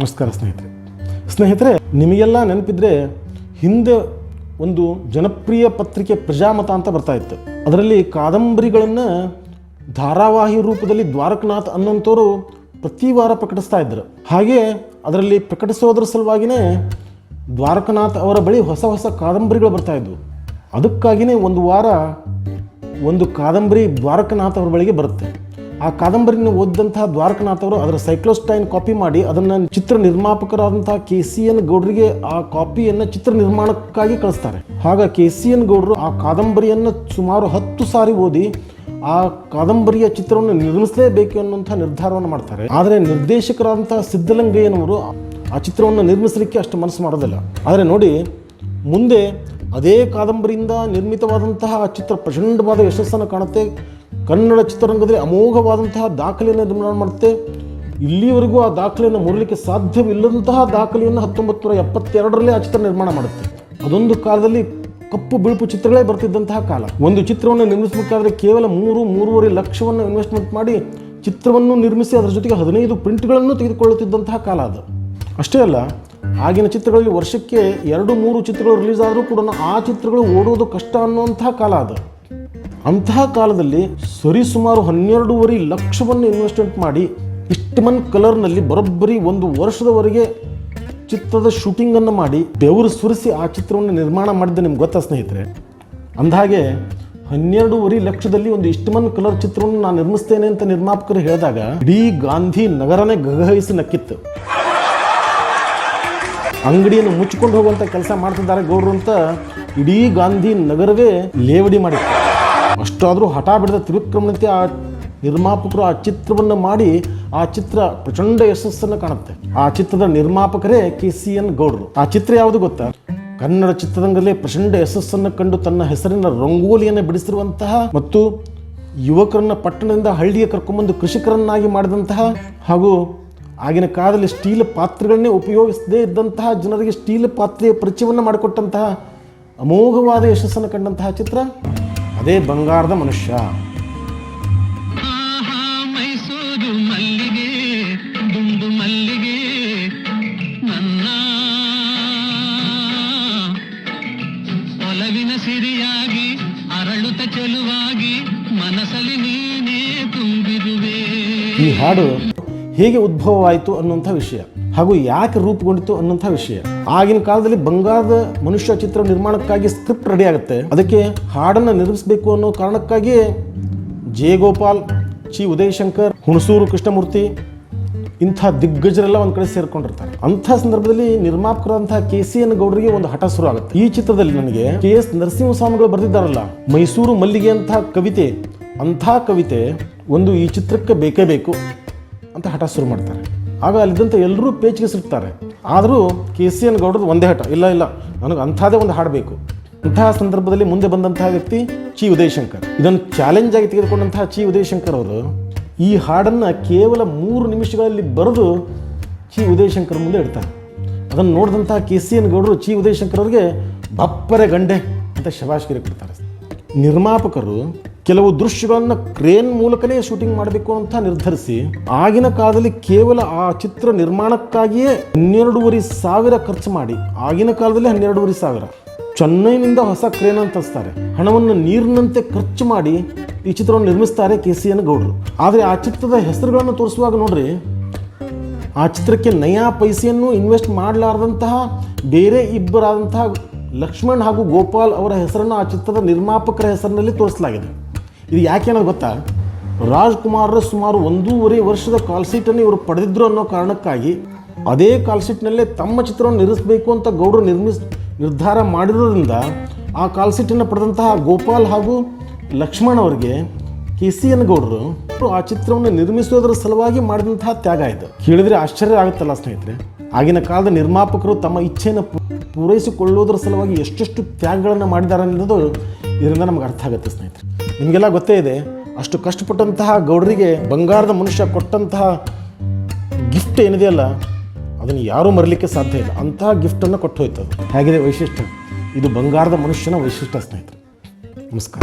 ನಮಸ್ಕಾರ ಸ್ನೇಹಿತರೆ. ಸ್ನೇಹಿತರೆ, ನಿಮಗೆಲ್ಲ ನೆನಪಿದ್ರೆ ಹಿಂದೆ ಒಂದು ಜನಪ್ರಿಯ ಪತ್ರಿಕೆ ಪ್ರಜಾಮತ ಅಂತ ಬರ್ತಾ ಇತ್ತು. ಅದರಲ್ಲಿ ಕಾದಂಬರಿಗಳನ್ನು ಧಾರಾವಾಹಿ ರೂಪದಲ್ಲಿ ದ್ವಾರಕನಾಥ್ ಅನ್ನೋಂಥವ್ರು ಪ್ರತಿ ವಾರ ಪ್ರಕಟಿಸ್ತಾ ಇದ್ದರು ಹಾಗೆ ಅದರಲ್ಲಿ ಪ್ರಕಟಿಸೋದ್ರ ಸಲುವಾಗಿಯೇ ದ್ವಾರಕನಾಥ್ ಅವರ ಬಳಿ ಹೊಸ ಹೊಸ ಕಾದಂಬರಿಗಳು ಬರ್ತಾ ಇದ್ವು. ಅದಕ್ಕಾಗಿಯೇ ಒಂದು ವಾರ ಒಂದು ಕಾದಂಬರಿ ದ್ವಾರಕನಾಥ್ ಅವರ ಬಳಿಗೆ ಬರುತ್ತೆ. ಆ ಕಾದಂಬರಿನ ಓದಿದಂತಹ ದ್ವಾರಕನಾಥ್ ಅವರು ಅದರ ಸೈಕ್ಲೋಸ್ಟೈನ್ ಕಾಪಿ ಮಾಡಿ ಅದನ್ನು ಚಿತ್ರ ನಿರ್ಮಾಪಕರಾದಂತಹ ಕೆ ಸಿ ಎನ್ ಗೌಡ್ರಿಗೆ ಆ ಕಾಪಿಯನ್ನು ಚಿತ್ರ ನಿರ್ಮಾಣಕ್ಕಾಗಿ ಕಳಿಸ್ತಾರೆ. ಹಾಗ ಕೆ ಸಿ ಎನ್ ಗೌಡರು ಆ ಕಾದಂಬರಿಯನ್ನು ಸುಮಾರು ಹತ್ತು ಸಾರಿ ಓದಿ ಆ ಕಾದಂಬರಿಯ ಚಿತ್ರವನ್ನು ನಿರ್ಮಿಸಲೇಬೇಕು ಅನ್ನುವಂಥ ನಿರ್ಧಾರವನ್ನು ಮಾಡ್ತಾರೆ. ಆದರೆ ನಿರ್ದೇಶಕರಾದಂತಹ ಸಿದ್ಧಲಿಂಗಯ್ಯನವರು ಆ ಚಿತ್ರವನ್ನು ನಿರ್ಮಿಸಲಿಕ್ಕೆ ಅಷ್ಟು ಮನಸ್ಸು ಮಾಡೋದಿಲ್ಲ. ಆದರೆ ನೋಡಿ, ಮುಂದೆ ಅದೇ ಕಾದಂಬರಿಯಿಂದ ನಿರ್ಮಿತವಾದಂತಹ ಆ ಚಿತ್ರ ಪ್ರಚಂಡವಾದ ಯಶಸ್ಸನ್ನು ಕಾಣುತ್ತೆ. ಕನ್ನಡ ಚಿತ್ರರಂಗದಲ್ಲಿ ಅಮೋಘವಾದಂತಹ ದಾಖಲೆಯನ್ನು ನಿರ್ಮಾಣ ಮಾಡುತ್ತೆ. ಇಲ್ಲಿವರೆಗೂ ಆ ದಾಖಲೆಯನ್ನು ಮುರಲಿಕ್ಕೆ ಸಾಧ್ಯವಿಲ್ಲದಂತಹ ದಾಖಲೆಯನ್ನು ಹತ್ತೊಂಬತ್ತು ನೂರ ಎಪ್ಪತ್ತೆರಡರಲ್ಲೇ ಆ ಚಿತ್ರ ನಿರ್ಮಾಣ ಮಾಡುತ್ತೆ. ಅದೊಂದು ಕಾಲದಲ್ಲಿ ಕಪ್ಪು ಬಿಳುಪು ಚಿತ್ರಗಳೇ ಬರ್ತಿದ್ದಂತಹ ಕಾಲ. ಒಂದು ಚಿತ್ರವನ್ನು ನಿರ್ಮಿಸಬೇಕಾದ್ರೆ ಕೇವಲ ಮೂರು, ಮೂರುವರೆ ಲಕ್ಷವನ್ನು ಇನ್ವೆಸ್ಟ್ಮೆಂಟ್ ಮಾಡಿ ಚಿತ್ರವನ್ನು ನಿರ್ಮಿಸಿ ಅದರ ಜೊತೆಗೆ ಹದಿನೈದು ಪ್ರಿಂಟ್ಗಳನ್ನು ತೆಗೆದುಕೊಳ್ಳುತ್ತಿದ್ದಂತಹ ಕಾಲ ಅದು. ಅಷ್ಟೇ ಅಲ್ಲ, ಆಗಿನ ಚಿತ್ರಗಳಲ್ಲಿ ವರ್ಷಕ್ಕೆ ಎರಡು, ಮೂರು ಚಿತ್ರಗಳು ರಿಲೀಸ್ ಆದರೂ ಕೂಡ ಆ ಚಿತ್ರಗಳು ಓಡೋದು ಕಷ್ಟ ಅನ್ನುವಂತಹ ಕಾಲ ಅದು. ಅಂತಹ ಕಾಲದಲ್ಲಿ ಸರಿಸುಮಾರು ಹನ್ನೆರಡೂವರೆ ಲಕ್ಷವನ್ನು ಇನ್ವೆಸ್ಟ್ಮೆಂಟ್ ಮಾಡಿ ಇಷ್ಟಮನ್ ಕಲರ್ನಲ್ಲಿ ಬರೋಬ್ಬರಿ ಒಂದು ವರ್ಷದವರೆಗೆ ಚಿತ್ರದ ಶೂಟಿಂಗನ್ನು ಮಾಡಿ ಬೆವರು ಸುರಿಸಿ ಆ ಚಿತ್ರವನ್ನು ನಿರ್ಮಾಣ ಮಾಡಿದ್ದೆ ನಿಮ್ಗೆ ಗೊತ್ತಾ ಸ್ನೇಹಿತರೆ? ಅಂದಹಾಗೆ ಹನ್ನೆರಡೂವರೆ ಲಕ್ಷದಲ್ಲಿ ಒಂದು ಇಷ್ಟಮನ್ ಕಲರ್ ಚಿತ್ರವನ್ನು ನಾನು ನಿರ್ಮಿಸ್ತೇನೆ ಅಂತ ನಿರ್ಮಾಪಕರು ಹೇಳಿದಾಗ ಇಡೀ ಗಾಂಧಿ ನಗರನೇ ಗಗಹಿಸಿ ನಕ್ಕಿತ್ತು. ಅಂಗಡಿಯನ್ನು ಮುಚ್ಚಿಕೊಂಡು ಹೋಗುವಂಥ ಕೆಲಸ ಮಾಡ್ತಿದ್ದಾರೆ ಗೌಡ್ರು ಅಂತ ಇಡೀ ಗಾಂಧಿ ನಗರವೇ ಲೇವಡಿ ಮಾಡಿತ್ತು. ಅಷ್ಟಾದರೂ ಹಠ ಬಿಡದ ತ್ರಿವಿಕ್ರಮಣತೆ ಆ ನಿರ್ಮಾಪಕರು ಆ ಚಿತ್ರವನ್ನು ಮಾಡಿ, ಆ ಚಿತ್ರ ಪ್ರಚಂಡ ಯಶಸ್ಸನ್ನು ಕಾಣುತ್ತೆ. ಆ ಚಿತ್ರದ ನಿರ್ಮಾಪಕರೇ ಕೆ ಸಿ ಎನ್ ಗೌಡರು. ಆ ಚಿತ್ರ ಯಾವುದು ಗೊತ್ತಾ? ಕನ್ನಡ ಚಿತ್ರರಂಗದಲ್ಲಿ ಪ್ರಚಂಡ ಯಶಸ್ಸನ್ನು ಕಂಡು ತನ್ನ ಹೆಸರಿನ ರಂಗೋಲಿಯನ್ನು ಬಿಡಿಸಿರುವಂತಹ ಮತ್ತು ಯುವಕರನ್ನು ಪಟ್ಟಣದಿಂದ ಹಳ್ಳಿಗೆ ಕರ್ಕೊಂಬಂದು ಕೃಷಿಕರನ್ನಾಗಿ ಮಾಡಿದಂತಹ ಹಾಗೂ ಆಗಿನ ಕಾಲದಲ್ಲಿ ಸ್ಟೀಲ್ ಪಾತ್ರೆಗಳನ್ನೇ ಉಪಯೋಗಿಸದೇ ಇದ್ದಂತಹ ಜನರಿಗೆ ಸ್ಟೀಲ್ ಪಾತ್ರೆಯ ಪರಿಚಯವನ್ನು ಮಾಡಿಕೊಟ್ಟಂತಹ ಅಮೋಘವಾದ ಯಶಸ್ಸನ್ನು ಕಂಡಂತಹ ಚಿತ್ರ. ಅದೇ ಬಂಗಾರದ ಮನುಷ್ಯ. ಸಿರಿಯಾಗಿ ಅರಳುತ್ತ ಚೆಲುವಾಗಿ ಮನಸಲಿ ನೀನೇ ತುಂಬಿರುವೆ ಈ ಹಾಡು ಹೇಗೆ ಉದ್ಭವವಾಯಿತು ಅನ್ನುವಂಥ ವಿಷಯ, ಹಾಗೂ ಯಾಕೆ ರೂಪುಗೊಂಡಿತು ಅನ್ನುವಂಥ ವಿಷಯ. ಆಗಿನ ಕಾಲದಲ್ಲಿ ಬಂಗಾರದ ಮನುಷ್ಯ ಚಿತ್ರ ನಿರ್ಮಾಣಕ್ಕಾಗಿ ಸ್ಕ್ರಿಪ್ಟ್ ರೆಡಿ ಆಗುತ್ತೆ. ಅದಕ್ಕೆ ಹಾಡನ್ನು ನಿರ್ಮಿಸಬೇಕು ಅನ್ನೋ ಕಾರಣಕ್ಕಾಗಿ ಜೆ ಗೋಪಾಲ್ ಚಿ ಉದಯಶಂಕರ್, ಹುಣಸೂರು ಕೃಷ್ಣಮೂರ್ತಿ ಇಂಥ ದಿಗ್ಗಜರೆಲ್ಲ ಒಂದು ಕಡೆ ಸೇರ್ಕೊಂಡಿರ್ತಾರೆ. ಅಂಥ ಸಂದರ್ಭದಲ್ಲಿ ನಿರ್ಮಾಪಕರಾದಂತಹ ಕೆ ಸಿ ಎನ್ ಗೌಡರಿಗೆ ಒಂದು ಹಠ ಶುರು ಆಗುತ್ತೆ. ಈ ಚಿತ್ರದಲ್ಲಿ ನನಗೆ ಕೆ ಎಸ್ ನರಸಿಂಹಸ್ವಾಮಿಗಳು ಬರೆದಿದ್ದಾರಲ್ಲ, ಮೈಸೂರು ಮಲ್ಲಿಗೆ ಅಂತ ಕವಿತೆ, ಅಂಥ ಕವಿತೆ ಒಂದು ಈ ಚಿತ್ರಕ್ಕೆ ಬೇಕೇ ಬೇಕು. ಅಂತ ಹಠ ಶುರು ಮಾಡ್ತಾರೆ. ಆಗ ಅಲ್ಲಿದ್ದಂಥ ಎಲ್ಲರೂ ಪೇಚಿಗೆ ಸಿಗ್ತಾರೆ. ಆದರೂ ಕೆ ಸಿ ಎನ್ ಗೌಡ್ರದ್ದು ಒಂದೇ ಹಠ, ಇಲ್ಲ ಇಲ್ಲ, ನನಗೆ ಅಂಥದ್ದೇ ಒಂದು ಹಾಡಬೇಕು ಇಂತಹ ಸಂದರ್ಭದಲ್ಲಿ ಮುಂದೆ ಬಂದಂತಹ ವ್ಯಕ್ತಿ ಚಿ ಉದಯಶಂಕರ್. ಇದನ್ನು ಚಾಲೆಂಜ್ ಆಗಿ ತೆಗೆದುಕೊಂಡಂತಹ ಚಿ ಉದಯಶಂಕರ್ ಅವರು ಈ ಹಾಡನ್ನು ಕೇವಲ ಮೂರು ನಿಮಿಷಗಳಲ್ಲಿ ಬರೆದು ಚಿ ಉದಯಶಂಕರ್ ಮುಂದೆ ಇಡ್ತಾರೆ. ಅದನ್ನು ನೋಡಿದಂತಹ ಕೆ ಸಿ ಎನ್ ಗೌಡರು ಚಿ ಉದಯಶಂಕರ್ ಅವರಿಗೆ ಬಪ್ಪರೆ ಗಂಡೆ ಅಂತ ಶಬಾಷ್ಗಿರಿ ಕೊಡ್ತಾರೆ. ನಿರ್ಮಾಪಕರು ಕೆಲವು ದೃಶ್ಯಗಳನ್ನು ಕ್ರೇನ್ ಮೂಲಕನೇ ಶೂಟಿಂಗ್ ಮಾಡಬೇಕು ಅಂತ ನಿರ್ಧರಿಸಿ, ಆಗಿನ ಕಾಲದಲ್ಲಿ ಕೇವಲ ಆ ಚಿತ್ರ ನಿರ್ಮಾಣಕ್ಕಾಗಿಯೇ ಹನ್ನೆರಡೂವರೆ ಸಾವಿರ ಖರ್ಚು ಮಾಡಿ, ಆಗಿನ ಕಾಲದಲ್ಲಿ ಹನ್ನೆರಡೂವರೆ ಸಾವಿರ. ಚೆನ್ನೈನಿಂದ ಹೊಸ ಕ್ರೇನ್ ಅಂತ ತರಿಸ್ತಾರೆ ಹಣವನ್ನು ನೀರಿನಂತೆ ಖರ್ಚು ಮಾಡಿ ಈ ಚಿತ್ರವನ್ನು ನಿರ್ಮಿಸ್ತಾರೆ ಕೆ ಸಿ ಎನ್ ಗೌಡರು. ಆದರೆ ಆ ಚಿತ್ರದ ಹೆಸರುಗಳನ್ನು ತೋರಿಸುವಾಗ ನೋಡ್ರಿ, ಆ ಚಿತ್ರಕ್ಕೆ ನಯಾ ಪೈಸೆಯನ್ನು ಇನ್ವೆಸ್ಟ್ ಮಾಡಲಾರದಂತಹ, ಬೇರೆ ಇಬ್ಬರಾದಂತಹ ಲಕ್ಷ್ಮಣ್ ಹಾಗೂ ಗೋಪಾಲ್ ಅವರ ಹೆಸರನ್ನು ಆ ಚಿತ್ರದ ನಿರ್ಮಾಪಕರ ಹೆಸರಿನಲ್ಲಿ ತೋರಿಸಲಾಗಿದೆ. ಇದು ಯಾಕೆ ಗೊತ್ತಾ? ರಾಜ್ಕುಮಾರ್ ಸುಮಾರು ಒಂದೂವರೆ ವರ್ಷದ ಕಾಲ್ಸೀಟನ್ನು ಇವರು ಪಡೆದಿದ್ರು ಅನ್ನೋ ಕಾರಣಕ್ಕಾಗಿ ಅದೇ ಕಾಲ್ಸೀಟ್ನಲ್ಲೇ ತಮ್ಮ ಚಿತ್ರವನ್ನು ನಿರ್ಮಿಸಬೇಕು ಅಂತ ಗೌಡರು ನಿರ್ಮಿಸ್, ನಿರ್ಧಾರ ಮಾಡಿರೋದ್ರಿಂದ ಆ ಕಾಲ್ಸೀಟನ್ನು ಪಡೆದಂತಹ ಗೋಪಾಲ್ ಹಾಗೂ ಲಕ್ಷ್ಮಣ್ ಅವರಿಗೆ ಕೆ ಸಿ ಎನ್ ಗೌಡರು ಆ ಚಿತ್ರವನ್ನು ನಿರ್ಮಿಸೋದ್ರ ಸಲುವಾಗಿ ಮಾಡಿದಂತಹ ತ್ಯಾಗ ಇದು. ಕೇಳಿದ್ರೆ ಆಶ್ಚರ್ಯ ಆಗುತ್ತಲ್ಲ ಸ್ನೇಹಿತರೆ? ಆಗಿನ ಕಾಲದ ನಿರ್ಮಾಪಕರು ತಮ್ಮ ಇಚ್ಛೆಯನ್ನು ಪೂರೈಸಿಕೊಳ್ಳೋದ್ರ ಸಲುವಾಗಿ ಎಷ್ಟೆಷ್ಟು ತ್ಯಾಗಗಳನ್ನು ಮಾಡಿದ್ದಾರೆ ಅನ್ನೋದು ಇದರಿಂದ ನಮ್ಗೆ ಅರ್ಥ ಆಗುತ್ತೆ ಸ್ನೇಹಿತರೆ. ನಿಮಗೆಲ್ಲ ಗೊತ್ತೇ ಇದೆ, ಅಷ್ಟು ಕಷ್ಟಪಟ್ಟಂತಹ ಗೌಡರಿಗೆ ಬಂಗಾರದ ಮನುಷ್ಯ ಕೊಟ್ಟಂತಹ ಗಿಫ್ಟ್ ಏನಿದೆಯಲ್ಲ ಅದನ್ನು ಯಾರೂ ಮರಲಿಕ್ಕೆ ಸಾಧ್ಯ ಇಲ್ಲ. ಅಂತಹ ಗಿಫ್ಟನ್ನು ಕೊಟ್ಟು ಹೋಯ್ತದೆ ಹೇಗಿದೆ ವೈಶಿಷ್ಟ್ಯ? ಇದು ಬಂಗಾರದ ಮನುಷ್ಯನ ವೈಶಿಷ್ಟ್ಯ ಸ್ನೇಹಿತರೆ. ನಮಸ್ಕಾರ?